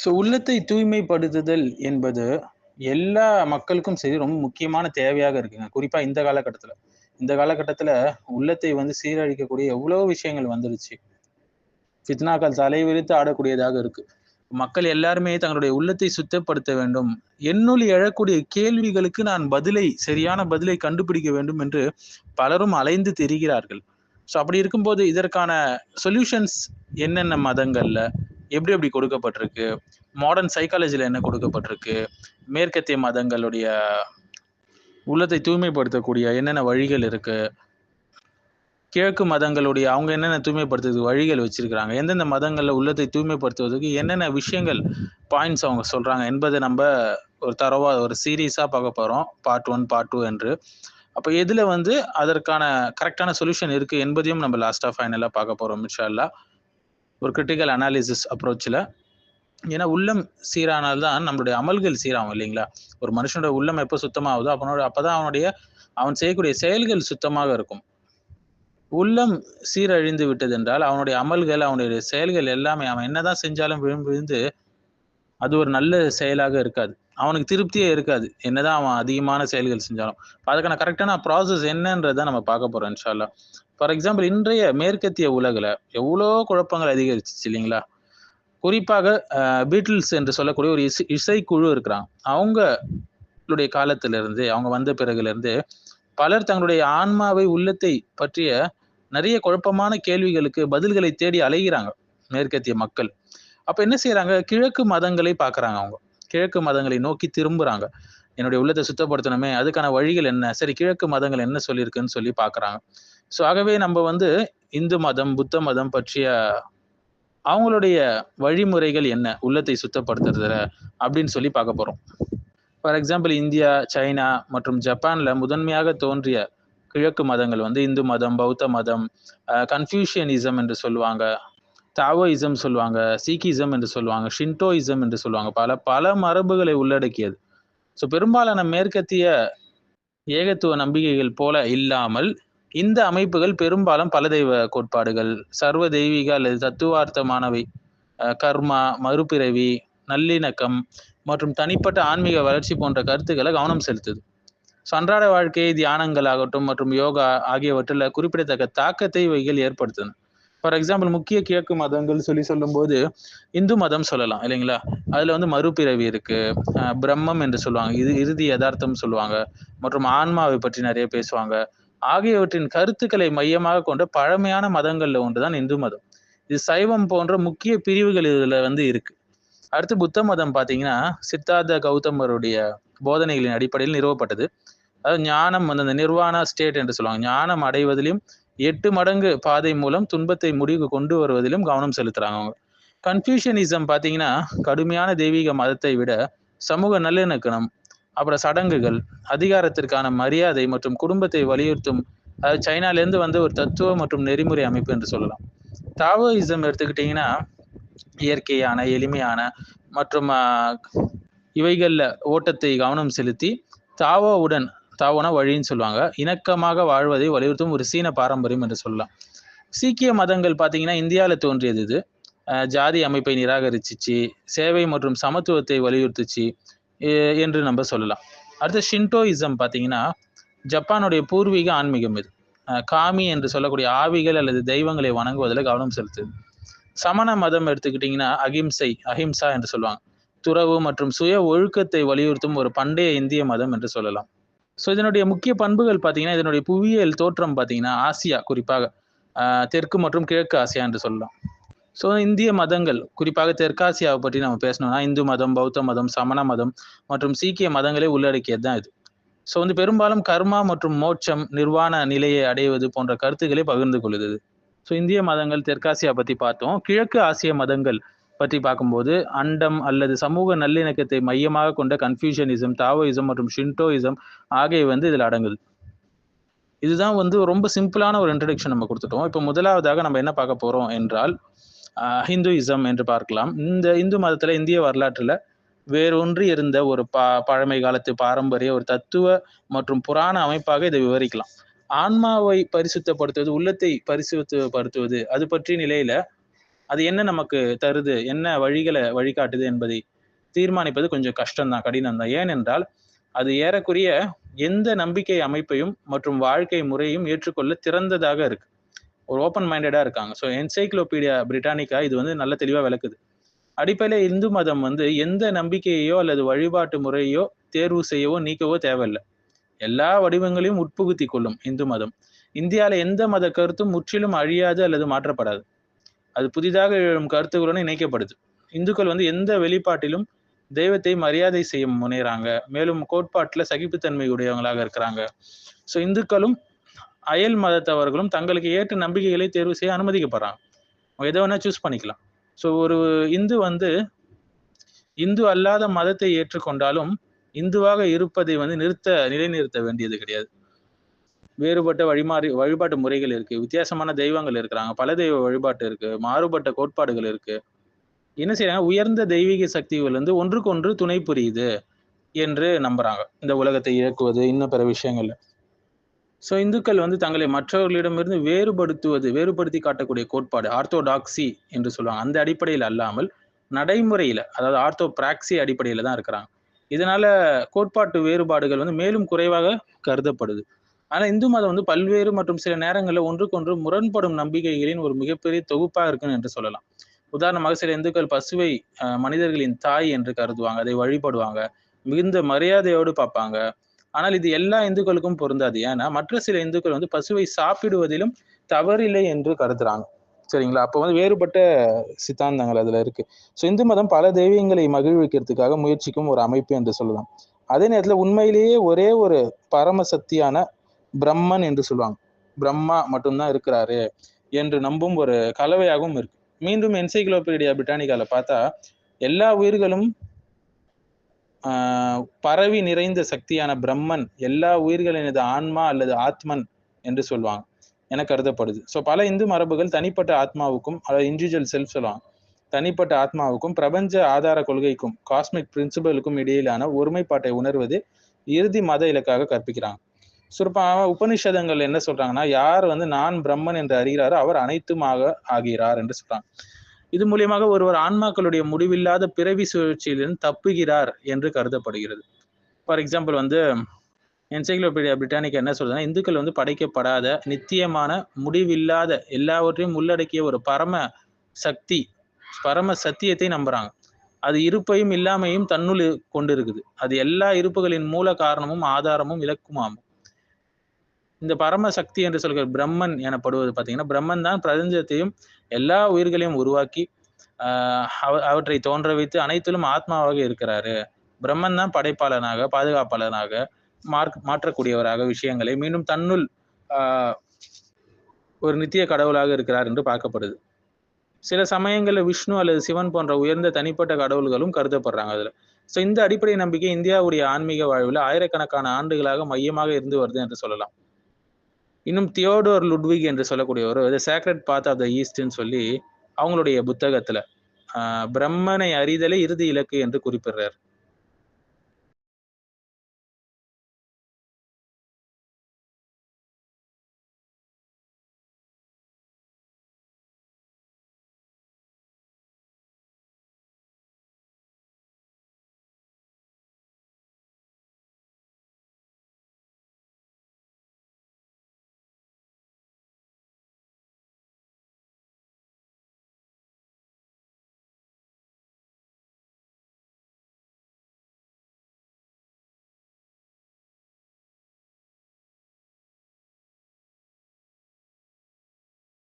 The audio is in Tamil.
ஸோ உள்ளத்தை தூய்மைப்படுத்துதல் என்பது எல்லா மக்களுக்கும் சரி ரொம்ப முக்கியமான தேவையாக இருக்குங்க. குறிப்பாக இந்த காலகட்டத்தில். இந்த காலகட்டத்தில் உள்ளத்தை வந்து சீரழிக்கக்கூடிய எவ்வளோ விஷயங்கள் வந்துருச்சு. ஃபித்னாக்கள் தலைவிரித்து ஆடக்கூடியதாக இருக்கு. மக்கள் எல்லாருமே தங்களுடைய உள்ளத்தை சுத்தப்படுத்த வேண்டும். என்னுள் எழக்கூடிய கேள்விகளுக்கு நான் பதிலை சரியான பதிலை கண்டுபிடிக்க வேண்டும் என்று பலரும் அலைந்து தெரிகிறார்கள். ஸோ அப்படி இருக்கும்போது இதற்கான சொல்யூஷன்ஸ் என்னென்ன மதங்கள்ல? எப்படி எப்படி கொடுக்கப்பட்டிருக்கு? மாடர்ன் சைக்காலஜியில் என்ன கொடுக்கப்பட்டிருக்கு? மேற்கத்திய மதங்களுடைய உள்ளத்தை தூய்மைப்படுத்தக்கூடிய என்னென்ன வழிகள் இருக்குது கிழக்கு மதங்களுடைய அவங்க என்னென்ன தூய்மைப்படுத்துறதுக்கு வழிகள் வச்சிருக்கிறாங்க? எந்தெந்த மதங்களில் உள்ளத்தை தூய்மைப்படுத்துவதற்கு என்னென்ன விஷயங்கள் பாயிண்ட்ஸ் அவங்க சொல்கிறாங்க என்பதை நம்ம ஒரு தரவாக ஒரு சீரியஸாக பார்க்க போகிறோம் பார்ட் ஒன் பார்ட் டூ என்று. அப்போ எதில் வந்து அதற்கான கரெக்டான சொல்யூஷன் இருக்குது என்பதையும் நம்ம லாஸ்ட்டாக ஃபைனலாக பார்க்க போறோம் இன்ஷால்லா ஒரு கிரிட்டிக்கல் அனாலிசிஸ் அப்ரோச்சில் ஏன்னா உள்ளம் சீரானால்தான் நம்மளுடைய அமல்கள் சீராகும் இல்லைங்களா? ஒரு மனுஷனோட உள்ளம் எப்போ சுத்தமாகுதோ அப்பனோட அப்போதான் அவனுடைய அவன் செய்யக்கூடிய செயல்கள் சுத்தமாக இருக்கும். உள்ளம் சீரழிந்து விட்டது என்றால் அவனுடைய அமல்கள் அவனுடைய செயல்கள் எல்லாமே அவன் என்னதான் செஞ்சாலும் விழுந்து விழுந்து அது ஒரு நல்ல செயலாக இருக்காது. அவனுக்கு திருப்தியே இருக்காது. என்னதான் அவன் அதிகமான செயல்கள் செஞ்சாலும். அதுக்கான கரெக்டான ப்ராசஸ் என்னன்றதை நம்ம பார்க்க போறோம் இன்ஷால்லா ஃபார் எக்ஸாம்பிள் இன்றைய மேற்கத்திய உலகில் எவ்வளோ குழப்பங்கள் அதிகரிச்சிச்சு இல்லைங்களா? குறிப்பாக பீட்டில்ஸ் என்று சொல்லக்கூடிய ஒரு இசை இசைக்குழு இருக்கிறாங்க. அவங்களுடைய காலத்திலிருந்து அவங்க வந்த பிறகுலேருந்து பலர் தங்களுடைய ஆன்மாவை உள்ளத்தை பற்றிய நிறைய குழப்பமான கேள்விகளுக்கு பதில்களை தேடி அலைகிறாங்க மேற்கத்திய மக்கள். அப்போ என்ன செய்கிறாங்க கிழக்கு மதங்களை பார்க்குறாங்க அவங்க. கிழக்கு மதங்களை நோக்கி திரும்புகிறாங்க என்னுடைய உள்ளத்தை சுத்தப்படுத்தணுமே அதுக்கான வழிகள் என்ன? சரி கிழக்கு மதங்கள் என்ன சொல்லியிருக்குன்னு சொல்லி பார்க்குறாங்க. ஸோ ஆகவே நம்ம வந்து இந்து மதம் புத்த மதம் பற்றிய அவங்களுடைய வழிமுறைகள் என்ன? உள்ளத்தை சுத்தப்படுத்துறதுல அப்படின்னு சொல்லி பார்க்க போகிறோம் ஃபார் எக்ஸாம்பிள் இந்தியா சைனா மற்றும் ஜப்பானில் முதன்மையாக தோன்றிய கிழக்கு மதங்கள் வந்து இந்து மதம் பௌத்த மதம் கன்ஃபியூஷியனிசம் என்று சொல்லுவாங்க தாவோயிசம் சொல்லுவாங்க சீக்கிசம் என்று சொல்லுவாங்க ஷின்டோயிசம் என்று சொல்லுவாங்க. பல பல மரபுகளை உள்ளடக்கியது. ஸோ பெரும்பாலான மேற்கத்திய ஏகத்துவ நம்பிக்கைகள் போல இல்லாமல் இந்த அமைப்புகள் பெரும்பாலும் பல தெய்வ கோட்பாடுகள் சர்வ தெய்வீக அல்லது தத்துவார்த்தமானவை. கர்மா மறுபிறவி நல்லிணக்கம் மற்றும் தனிப்பட்ட ஆன்மீக வளர்ச்சி போன்ற கருத்துக்களை கவனம் செலுத்துது. ஸோ அன்றாட வாழ்க்கை தியானங்கள் ஆகட்டும் மற்றும் யோகா ஆகியவற்றில் குறிப்பிடத்தக்க தாக்கத்தை இவைகள் ஏற்படுத்தணும் ஃபார் எக்ஸாம்பிள் முக்கிய கிழக்கு மதங்கள் சொல்லி சொல்லும்போது இந்து மதம் சொல்லலாம் இல்லைங்களா? அதுல வந்து மறுபிறவி இருக்கு. பிரம்மம் என்று சொல்லுவாங்க இது இறுதி யதார்த்தம் சொல்லுவாங்க மற்றும் ஆன்மாவை பற்றி நிறைய பேசுவாங்க. ஆகியவற்றின் கருத்துக்களை மையமாக கொண்ட பழமையான மதங்கள்ல ஒன்றுதான் இந்து மதம். இது சைவம் போன்ற முக்கிய பிரிவுகள் இதுல வந்து இருக்கு. அடுத்து புத்த மதம் பாத்தீங்கன்னா சித்தார்த்த கௌதமருடைய போதனைகளின் அடிப்படையில் நிறுவப்பட்டது. அதாவது ஞானம் வந்து அந்த நிர்வாணா ஸ்டேட் என்று சொல்லுவாங்க. ஞானம் அடைவதிலும் எட்டு மடங்கு பாதை மூலம் துன்பத்தை முடிவு கொண்டு வருவதிலும் கவனம் செலுத்துறாங்க அவங்க. கன்ஃபியூஷனிசம் பார்த்தீங்கன்னா கடுமையான தெய்வீக மதத்தை விட சமூக நல்லிணக்கணம் அப்புறம் சடங்குகள் அதிகாரத்திற்கான மரியாதை மற்றும் குடும்பத்தை வலியுறுத்தும் அதாவது சைனாலேருந்து வந்து ஒரு தத்துவ மற்றும் நெறிமுறை அமைப்பு என்று சொல்லலாம். தாவோயிசம் எடுத்துக்கிட்டிங்கன்னா இயற்கையான எளிமையான மற்றும் இவைகளில் ஓட்டத்தை கவனம் செலுத்தி தாவோவுடன் தாவோனா வழின்னு சொல்லுவாங்க. இணக்கமாக வாழ்வதை வலியுறுத்தும் ஒரு சீன பாரம்பரியம் என்று சொல்லலாம். சீக்கிய மதங்கள் பார்த்தீங்கன்னா இந்தியாவில் தோன்றியது இது. ஜாதி அமைப்பை நிராகரிச்சிச்சு சேவை மற்றும் சமத்துவத்தை வலியுறுத்துச்சு என்று நம்ம சொல்லலாம். அடுத்து ஷின்டோயிசம் பார்த்தீங்கன்னா ஜப்பானுடைய பூர்வீக ஆன்மீகம் இது. காமி என்று சொல்லக்கூடிய ஆவிகள் அல்லது தெய்வங்களை வணங்குவதில் கவனம் செலுத்துது. சமண மதம் எடுத்துக்கிட்டிங்கன்னா அகிம்சை அஹிம்சா என்று சொல்லுவாங்க. துறவு மற்றும் சுய ஒழுக்கத்தை வலியுறுத்தும் ஒரு பண்டைய இந்திய மதம் என்று சொல்லலாம். ஸோ இதனுடைய முக்கிய பண்புகள் பார்த்தீங்கன்னா இதனுடைய புவியியல் தோற்றம் பார்த்தீங்கன்னா ஆசியா குறிப்பாக தெற்கு மற்றும் கிழக்கு ஆசியா என்று சொல்லலாம். ஸோ இந்திய மதங்கள் குறிப்பாக தெற்காசியாவை பற்றி நம்ம பேசணும்னா இந்து மதம் பௌத்த மதம் சமண மதம் மற்றும் சீக்கிய மதங்களை உள்ளடக்கியது தான் இது. ஸோ வந்து பெரும்பாலும் கர்மா மற்றும் மோட்சம் நிர்வாண நிலையை அடைவது போன்ற கருத்துக்களை பகிர்ந்து கொள்ளுது ஸோ இந்திய மதங்கள் தெற்காசியா பற்றி பார்த்தோம். கிழக்கு ஆசிய மதங்கள் பற்றி பார்க்கும்போது அண்டம் அல்லது சமூக நல்லிணக்கத்தை மையமாக கொண்ட கன்ஃபியூஷனிசம் தாவோயிசம் மற்றும் ஷின்டோயிசம் ஆகியவை வந்து இதில் அடங்குது. இதுதான் வந்து ரொம்ப சிம்பிளான ஒரு இன்ட்ரடக்ஷன் நம்ம கொடுத்துட்டோம். இப்போ முதலாவதாக நம்ம என்ன பார்க்க போகிறோம் என்றால் ஹிந்துயிசம் என்று பார்க்கலாம். இந்த இந்து மதத்தில் இந்திய வரலாற்றில் வேரூன்றி இருந்த ஒரு பா பழமை காலத்து பாரம்பரிய ஒரு தத்துவ மற்றும் புராண அமைப்பாக இதை விவரிக்கலாம். ஆன்மாவை பரிசுத்தப்படுத்துவது உள்ளத்தை பரிசுத்தப்படுத்துவது அது பற்றிய நிலையில அது என்ன நமக்கு தருது என்ன வழிகளை வழிகாட்டுது என்பதை தீர்மானிப்பது கொஞ்சம் கஷ்டம்தான் கடினம் தான் ஏனென்றால் அது ஏறக்குறைய எந்த நம்பிக்கை அமைப்பையும் மற்றும் வாழ்க்கை முறையும் ஏற்றுக்கொள்ள திறந்ததாக இருக்கு. ஒரு ஓப்பன் மைண்டடாக இருக்காங்க. ஸோ என்சைக்ளோபீடியா பிரிட்டானிக்கா இது வந்து நல்ல தெளிவாக விளக்குது. அடிப்படையில் இந்து மதம் வந்து எந்த நம்பிக்கையோ அல்லது வழிபாட்டு முறையோ தேர்வு செய்யவோ நீக்கவோ தேவையில்லை. எல்லா வடிவங்களையும் உட்புகுத்தி கொள்ளும் இந்து மதம். இந்தியாவில் எந்த மத கருத்தும் முற்றிலும் அழியாது அல்லது மாற்றப்படாது. அது புதிதாக எழும் கருத்துக்களுடன் இணைக்கப்படுது. இந்துக்கள் வந்து எந்த வெளிப்பாட்டிலும் தெய்வத்தை மரியாதை செய்ய முனைகிறாங்க மேலும் கோட்பாட்டில் சகிப்புத்தன்மை உடையவங்களாக இருக்கிறாங்க. ஸோ இந்துக்களும் அயல் மதத்தவர்களும் தங்களுக்கு ஏற்ற நம்பிக்கைகளை தேர்வு செய்ய அனுமதிக்கப்படுறாங்க. எதை வேணா சூஸ் பண்ணிக்கலாம். ஸோ ஒரு இந்து வந்து இந்து அல்லாத மதத்தை ஏற்றுக்கொண்டாலும் இந்துவாக இருப்பதை வந்து நிறுத்த நிலைநிறுத்த வேண்டியது கிடையாது. வேறுபட்ட வழிமாறி வழிபாட்டு முறைகள் இருக்கு வித்தியாசமான தெய்வங்கள் இருக்கிறாங்க பல தெய்வ வழிபாட்டு இருக்கு மாறுபட்ட கோட்பாடுகள் இருக்கு. என்ன செய்யறாங்க உயர்ந்த தெய்வீக சக்திகள் வந்து ஒன்றுக்கொன்று துணை புரியுது என்று நம்புறாங்க. இந்த உலகத்தை இயக்குவது இன்னும் பிற விஷயங்கள்ல. ஸோ இந்துக்கள் வந்து தங்களை மற்றவர்களிடமிருந்து வேறுபடுத்துவது வேறுபடுத்தி காட்டக்கூடிய கோட்பாடு ஆர்த்தோடாக்சி என்று சொல்லுவாங்க. அந்த அடிப்படையில் அல்லாமல் நடைமுறையில் அதாவது ஆர்த்தோ பிராக்சி அடிப்படையில் தான் இருக்கிறாங்க. இதனால கோட்பாட்டு வேறுபாடுகள் வந்து மேலும் குறைவாக கருதப்படுது. ஆனால் இந்து மதம் வந்து பல்வேறு மற்றும் சில நேரங்களில் ஒன்றுக்கொன்று முரண்படும் நம்பிக்கைகளின் ஒரு மிகப்பெரிய தொகுப்பாக இருக்குன்னு என்று சொல்லலாம். உதாரணமாக சில இந்துக்கள் பசுவை மனிதர்களின் தாய் என்று கருதுவாங்க. அதை வழிபடுவாங்க. மிகுந்த மரியாதையோடு பார்ப்பாங்க. ஆனால் இது எல்லா இந்துக்களுக்கும் பொருந்தாது. ஏன்னா மற்ற சில இந்துக்கள் வந்து பசுவை சாப்பிடுவதிலும் தவறில்லை என்று கருதுறாங்க. சரிங்களா? அப்போ வந்து வேறுபட்ட சித்தாந்தங்கள் அதுல இருக்கு. ஸோ இந்து மதம் பல தெய்வங்களை மகிழ்விக்கிறதுக்காக முயற்சிக்கும் ஒரு அமைப்பு என்று சொல்லலாம். அதே நேரத்துல உண்மையிலேயே ஒரே ஒரு பரம சக்தியான பிரம்மன் என்று சொல்லுவாங்க. பிரம்மா மட்டும்தான் இருக்கிறாரு என்று நம்பும் ஒரு கலவையாகவும் இருக்கு. மீண்டும் என்சைக்ளோபீடியா பிரிட்டானிக்கால பார்த்தா எல்லா உயிர்களும் பரவி நிறைந்த சக்தியான பிரம்மன் எல்லா உயிர்களினது ஆன்மா அல்லது ஆத்மன் என்று சொல்லுவாங்க என கருதப்படுது. ஸோ பல இந்து மரபுகள் தனிப்பட்ட ஆத்மாவுக்கும் அதாவது இண்டிவிஜுவல் செல்ஃப் சொல்லுவாங்க தனிப்பட்ட ஆத்மாவுக்கும் பிரபஞ்ச ஆதார கொள்கைக்கும் காஸ்மிக் பிரின்சிபலுக்கும் இடையிலான ஒருமைப்பாட்டை உணர்வது இறுதி மத இலக்காக கற்பிக்கிறாங்க. சுருப்பாக உபனிஷதங்கள் என்ன சொல்றாங்கன்னா யார் வந்து நான் பிரம்மன் என்று அறிகிறாரோ அவர் அனைத்துமாக ஆகிறார் என்று சொல்றாங்க. இது மூலியமாக ஒருவர் ஆன்மாக்களுடைய முடிவில்லாத பிறவி சுழற்சியிலிருந்து தப்புகிறார் என்று கருதப்படுகிறது. ஃபார் எக்ஸாம்பிள் வந்து என்சைக்ளோபீடியா பிரிட்டானிக்கா என்ன சொல்றதுன்னா இந்துக்கள் வந்து படைக்கப்படாத நித்தியமான முடிவில்லாத எல்லாவற்றையும் உள்ளடக்கிய ஒரு பரம சக்தி பரம சத்தியத்தை நம்புறாங்க. அது இருப்பையும் இல்லாமையும் தன்னுள் கொண்டு இருக்குது அது எல்லா இருப்புகளின் மூல காரணமும் ஆதாரமும் இலக்குமாகும் இந்த பரம சக்தி என்று சொல்கிற பிரம்மன் எனப்படுவது பார்த்தீங்கன்னா பிரம்மன் தான் பிரபஞ்சத்தையும் எல்லா உயிர்களையும் உருவாக்கி ஆஹ் அவற்றை தோன்ற வைத்து அனைத்திலும் ஆத்மாவாக இருக்கிறாரு. பிரம்மன் தான் படைப்பாளனாக பாதுகாப்பாளனாக மார்க் மாற்றக்கூடியவராக விஷயங்களை மீண்டும் தன்னுள் ஆஹ் ஒரு நித்திய கடவுளாக இருக்கிறார் என்று பார்க்கப்படுது. சில சமயங்களில் விஷ்ணு அல்லது சிவன் போன்ற உயர்ந்த தனிப்பட்ட கடவுள்களும் கருதப்படுறாங்க அதுல. ஸோ இந்த அடிப்படை நம்பிக்கை இந்தியாவுடைய ஆன்மீக வாழ்வில் ஆயிரக்கணக்கான ஆண்டுகளாக மையமாக இருந்து வருது என்று சொல்லலாம். இன்னும் தியோடோர் லுட்விக் என்று சொல்லக்கூடியவர் த சேக்ரட் பாத் ஆஃப் த ஈஸ்ட்ன்னு சொல்லி அவங்களுடைய புத்தகத்துல ஆஹ் பிரம்மனை அறிதலே இறுதி இலக்கு என்று குறிப்பிடுறார்.